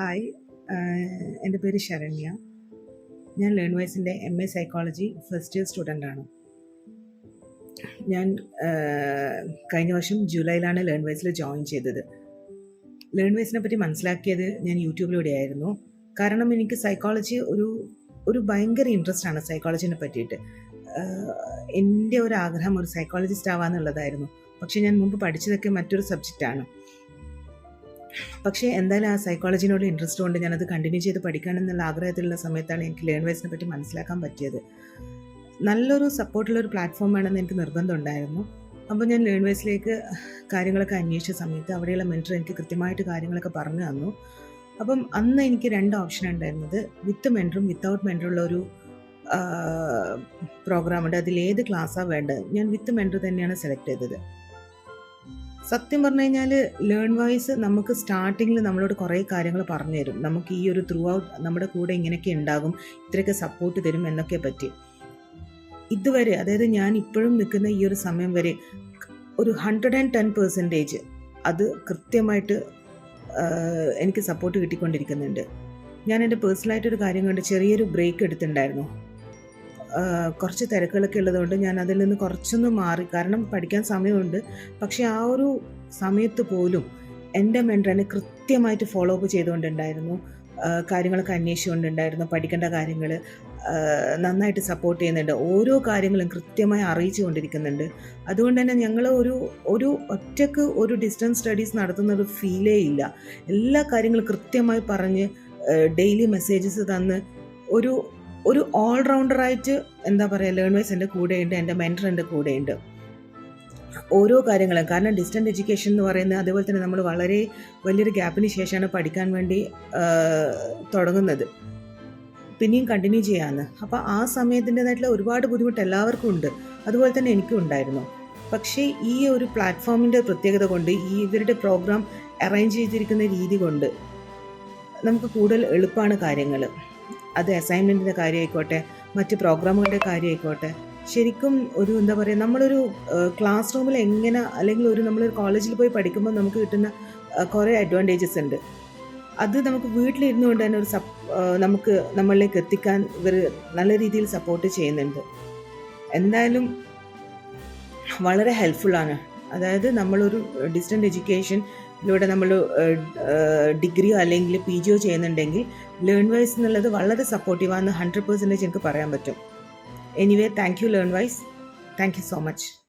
Hi എന്റെ പേര് ശരണ്യ. ഞാൻ ലേൺ വൈസിന്റെ M A psychology first year student ആണ്. ഞാൻ കഴിഞ്ഞ വർഷം ജൂലൈയിലാണ് ലേൺ വൈസിൽ ജോയിൻ ചെയ്തത്. ലേൺ വൈസിനെ പറ്റി മനസ്സിലാക്കിയത് ഞാൻ യൂട്യൂബിലൂടെ ആയിരുന്നു. കാരണം എനിക്ക് സൈക്കോളജി ഒരു ഒരു ഭയങ്കര ഇൻട്രസ്റ്റ് ആണ് സൈക്കോളജിനെ പറ്റിയിട്ട്. എന്റെ ഒരു ആഗ്രഹം ഒരു സൈക്കോളജിസ്റ്റ് ആവാന്നുള്ളതായിരുന്നു. പക്ഷേ ഞാൻ മുമ്പ് പഠിച്ചതൊക്കെ മറ്റൊരു സബ്ജക്റ്റാണ് പക്ഷേ എന്തായാലും ആ സൈക്കോളജിനോട് ഇൻട്രസ്റ്റ് കൊണ്ട് ഞാനത് കണ്ടിന്യൂ ചെയ്ത് പഠിക്കണം എന്നുള്ള ആഗ്രഹത്തിലുള്ള സമയത്താണ് എനിക്ക് ലേൺ വൈസിനെ പറ്റി മനസ്സിലാക്കാൻ പറ്റിയത്. നല്ലൊരു സപ്പോർട്ടുള്ള ഒരു പ്ലാറ്റ്ഫോം വേണമെന്ന് എനിക്ക് നിർബന്ധം ഉണ്ടായിരുന്നു. അപ്പോൾ ഞാൻ ലേൺ വൈസിലേക്ക് കാര്യങ്ങളൊക്കെ അന്വേഷിച്ച സമയത്ത് അവിടെയുള്ള മെന്റർ എനിക്ക് കൃത്യമായിട്ട് കാര്യങ്ങളൊക്കെ പറഞ്ഞു തന്നു. അപ്പം അന്ന് എനിക്ക് രണ്ട് ഓപ്ഷൻ ഉണ്ടായിരുന്നത്. വിത്ത് മെന്ററും വിത്തൗട്ട് മെന്ററുള്ള ഒരു പ്രോഗ്രാം ഉണ്ട്. അതിൽ ഏത് ക്ലാസ്സാണ് വേണ്ടത്. ഞാൻ വിത്ത് മെന്റർ തന്നെയാണ് സെലക്ട് ചെയ്തത്. സത്യം പറഞ്ഞു കഴിഞ്ഞാൽ ലേൺ വൈസ് നമുക്ക് സ്റ്റാർട്ടിങ്ങിൽ നമ്മളോട് കുറേ കാര്യങ്ങൾ പറഞ്ഞു തരും. നമുക്ക് ഈ ഒരു ത്രൂ ഔട്ട് നമ്മുടെ കൂടെ ഇങ്ങനെയൊക്കെ ഉണ്ടാകും ഇത്രയൊക്കെ സപ്പോർട്ട് തരും എന്നൊക്കെ പറ്റി. ഇതുവരെ അതായത് ഞാൻ ഇപ്പോഴും നിൽക്കുന്ന ഈ ഒരു സമയം വരെ ഒരു ഹൺഡ്രഡ് ആൻഡ് ടെൻ പെർസെന്റേജ് അത് കൃത്യമായിട്ട് എനിക്ക് സപ്പോർട്ട് കിട്ടിക്കൊണ്ടിരിക്കുന്നുണ്ട്. ഞാൻ എന്റെ പേഴ്സണലായിട്ടൊരു കാര്യം കൊണ്ട് ചെറിയൊരു ബ്രേക്ക് എടുത്തിട്ടുണ്ടായിരുന്നു. കുറച്ച് തിരക്കുകളൊക്കെ ഉള്ളതുകൊണ്ട് ഞാൻ അതിൽ നിന്ന് കുറച്ചൊന്ന് മാറി. കാരണം പഠിക്കാൻ സമയമുണ്ട്. പക്ഷേ ആ ഒരു സമയത്ത് പോലും എന്റെ മെന്റർ കൃത്യമായിട്ട് ഫോളോ അപ്പ് ചെയ്തുകൊണ്ടുണ്ടായിരുന്നു. കാര്യങ്ങളൊക്കെ അന്വേഷിച്ചുകൊണ്ടുണ്ടായിരുന്നു. പഠിക്കേണ്ട കാര്യങ്ങൾ നന്നായിട്ട് സപ്പോർട്ട് ചെയ്യുന്നുണ്ട്. ഓരോ കാര്യങ്ങളും കൃത്യമായി അറിയിച്ചു കൊണ്ടിരിക്കുന്നുണ്ട് അതുകൊണ്ട് തന്നെ ഞങ്ങൾ ഒരു ഒരു ഒറ്റയ്ക്ക് ഒരു ഡിസ്റ്റൻസ് സ്റ്റഡീസ് നടത്തുന്ന ഒരു ഫീലേ ഇല്ല. എല്ലാ കാര്യങ്ങളും കൃത്യമായി പറഞ്ഞ് ഡെയിലി മെസ്സേജസ് തന്ന് ഒരു ഒരു ഓൾറൗണ്ടറായിട്ട് എന്താ പറയുക ലേൺ വൈസ് എന്റെ കൂടെയുണ്ട് എന്റെ മെന്റർ എന്റെ കൂടെയുണ്ട്. ഓരോ കാര്യങ്ങളും കാരണം ഡിസ്റ്റന്റ് എഡ്യൂക്കേഷൻ എന്ന് പറയുന്നത് അതുപോലെ തന്നെ നമ്മൾ വളരെ വലിയൊരു ഗ്യാപ്പിന് ശേഷമാണ് പഠിക്കാൻ വേണ്ടി തുടങ്ങുന്നത്. പിന്നെയും കണ്ടിന്യൂ ചെയ്യാമെന്ന് അപ്പോൾ ആ സമയത്തിന്റെതായിട്ടുള്ള ഒരുപാട് ബുദ്ധിമുട്ട് എല്ലാവർക്കും ഉണ്ട്. അതുപോലെ തന്നെ എനിക്കും ഉണ്ടായിരുന്നു. പക്ഷേ ഈ ഒരു പ്ലാറ്റ്ഫോമിന്റെ പ്രത്യേകത കൊണ്ട് ഈ ഇവരുടെ പ്രോഗ്രാം അറേഞ്ച് ചെയ്തിരിക്കുന്ന രീതി കൊണ്ട് നമുക്ക് കൂടുതൽ എളുപ്പമാണ് കാര്യങ്ങൾ. അത് അസൈൻമെന്റിന്റെ കാര്യമായിക്കോട്ടെ മറ്റ് പ്രോഗ്രാമുകളുടെ കാര്യമായിക്കോട്ടെ. ശരിക്കും ഒരു എന്താ പറയുക നമ്മളൊരു ക്ലാസ് റൂമിൽ എങ്ങനെ അല്ലെങ്കിൽ ഒരു നമ്മളൊരു കോളേജിൽ പോയി പഠിക്കുമ്പോൾ നമുക്ക് കിട്ടുന്ന കുറേ അഡ്വാന്റേജസ് ഉണ്ട്. അത് നമുക്ക് വീട്ടിലിരുന്നു കൊണ്ട് തന്നെ ഒരു സപ് നമുക്ക് നമ്മളിലേക്ക് എത്തിക്കാൻ ഇവർ നല്ല രീതിയിൽ സപ്പോർട്ട് ചെയ്യുന്നുണ്ട്. എന്തായാലും വളരെ ഹെൽപ്ഫുള്ളാണ് അതായത് നമ്മളൊരു ഡിസ്റ്റന്റ് എഡ്യൂക്കേഷനിലൂടെ നമ്മൾ ഡിഗ്രിയോ അല്ലെങ്കിൽ പി ജിയോ ചെയ്യുന്നുണ്ടെങ്കിൽ ലേൺ വൈസ് എന്നുള്ളത് വളരെ സപ്പോർട്ടീവാണെന്ന് ഹൺഡ്രഡ് പെർസെന്റേജ് എനിക്ക് പറയാൻ പറ്റും. Anyway thank you learnwise thank you so much